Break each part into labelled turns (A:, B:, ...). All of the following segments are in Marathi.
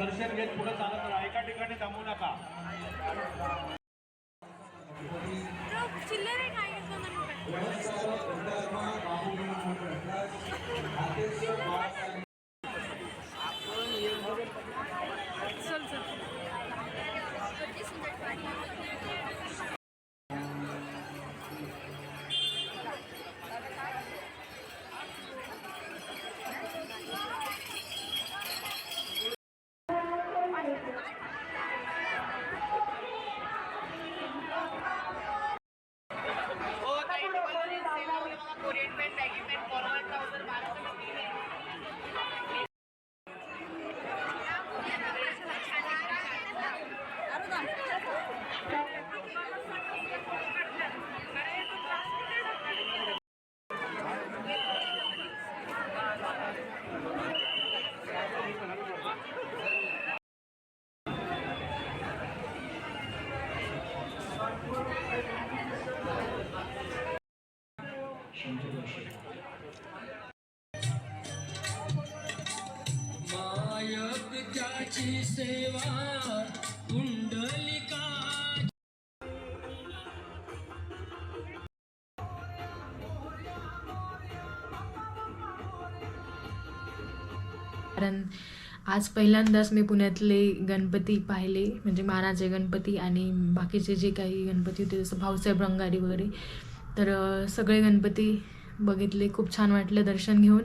A: दर्शन घेत पुढे चालत राहा. एका ठिकाणी थांबू नका.
B: सेवा कुंडलिका.
C: कारण आज पहिल्यांदाच मी पुण्यातले गणपती पाहिले म्हणजे मानाचे गणपती आणि बाकीचे जे काही गणपती होते जसं भाऊसाहेब रंगारी वगैरे तर सगळे गणपती बघितले खूप छान वाटलं दर्शन घेऊन.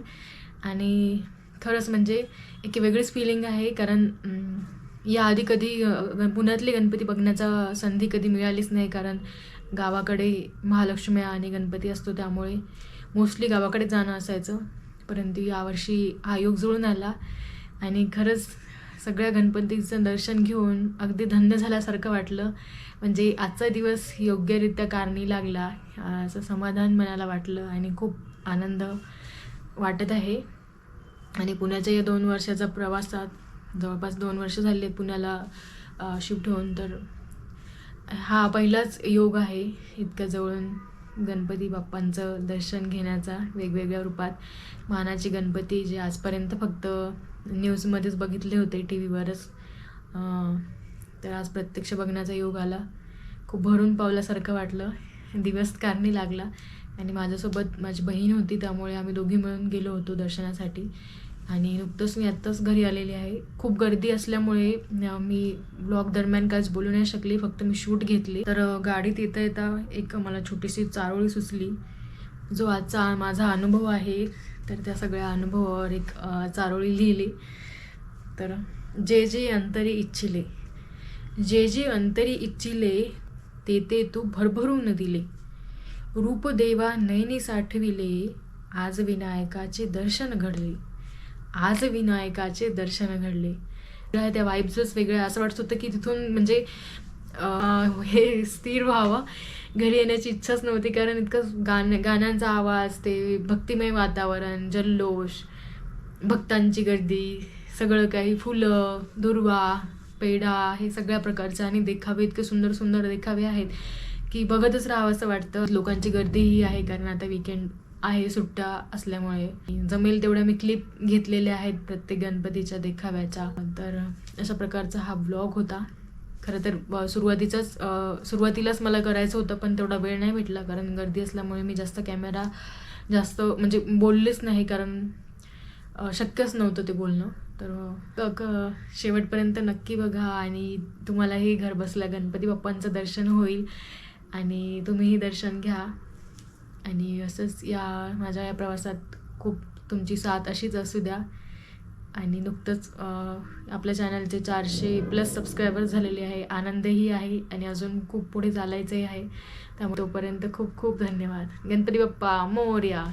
C: आणि खरंच म्हणजे एक वेगळीच फिलिंग आहे कारण याआधी कधी पुण्यातले गणपती बघण्याचा संधी कधी मिळालीच नाही कारण गावाकडे महालक्ष्मी आणि गणपती असतो त्यामुळे मोस्टली गावाकडे जाणं असायचं. परंतु यावर्षी हा योग जुळून आला आणि खरंच सगळ्या गणपतीचं दर्शन घेऊन अगदी धन्य झाल्यासारखं वाटलं. म्हणजे आजचा दिवस योग्यरित्या कारणी लागला असं समाधान मनाला वाटलं आणि खूप आनंद वाटत आहे. आणि पुण्याच्या या दोन वर्षाचा प्रवासात जवळपास दोन वर्ष झाले पुण्याला शिफ्ट होऊन. तर हा पहिलाच योग आहे इतक्या जवळून गणपती बाप्पांचं दर्शन घेण्याचा वेगवेगळ्या रूपात. मानाचे गणपती जे आजपर्यंत फक्त न्यूजमध्येच बघितले होते टी व्हीवरच तर आज प्रत्यक्ष बघण्याचा योग आला. खूप भरून पावल्यासारखं वाटलं. दिवस कारणी लागला. आणि माझ्यासोबत माझी बहीण होती त्यामुळे आम्ही दोघी मिळून गेलो होतो दर्शनासाठी. आणि नुकतंच मी आत्ताच घरी आलेली आहे. खूप गर्दी असल्यामुळे मी ब्लॉग दरम्यान काहीच बोलू नाही शकली फक्त मी शूट घेतली. तर गाडीत येता येता एक मला छोटीशी चारोळी सुचली. जो आजचा माझा अनुभव आहे तर त्या सगळ्या अनुभवावर एक चारोळी लिहिली. तर जे जे अंतरी इच्छिले जे जे अंतरी इच्छिले ते ते तू भरभरून दिले. रूपदेवा नयनी साठविले आज विनायकाचे दर्शन घडले. आज विनायकाचे दर्शन घडले. त्या- वाईब्सच वेगळ्या. असं वाटत होतं की तिथून म्हणजे हे स्थिर व्हावं. घरी येण्याची इच्छाच नव्हती. कारण इतकं गाणं गाण्यांचा आवाज ते भक्तिमय वातावरण जल्लोष भक्तांची गर्दी सगळं काही फुलं दुर्वा पेढा हे सगळ्या प्रकारचे आणि देखावे इतके सुंदर सुंदर देखावे आहेत की बघतच राहावं असं वाटतं. लोकांची गर्दीही आहे कारण आता विकेंड आहे सुट्ट्या असल्यामुळे. जमेल तेवढ्या मी क्लिप घेतलेल्या आहेत प्रत्येक गणपतीच्या देखाव्याच्या. तर अशा प्रकारचा हा ब्लॉग होता. खरं तर सुरुवातीचाच सुरुवातीलाच मला करायचं होतं पण तेवढा वेळ नाही भेटला कारण गर्दी असल्यामुळे मी जास्त कॅमेरा जास्त म्हणजे बोललेच नाही कारण शक्यच नव्हतं ते बोलणं. तर क- शेवटपर्यंत नक्की बघा आणि तुम्हालाही घर बसल्या गणपती बाप्पांचं दर्शन होईल आणि तुम्हीही दर्शन घ्या. आणि असंच या माझ्या या प्रवासात खूप तुमची साथ अशीच असू द्या. आणि नुकतंच आपल्या चॅनलचे चारशे प्लस सबस्क्रायबर झालेले आहे. आनंदही आहे आणि अजून खूप पुढे चालायचंही आहे. त्यामुळे तोपर्यंत खूप खूप धन्यवाद. गणपती बाप्पा मोर्या.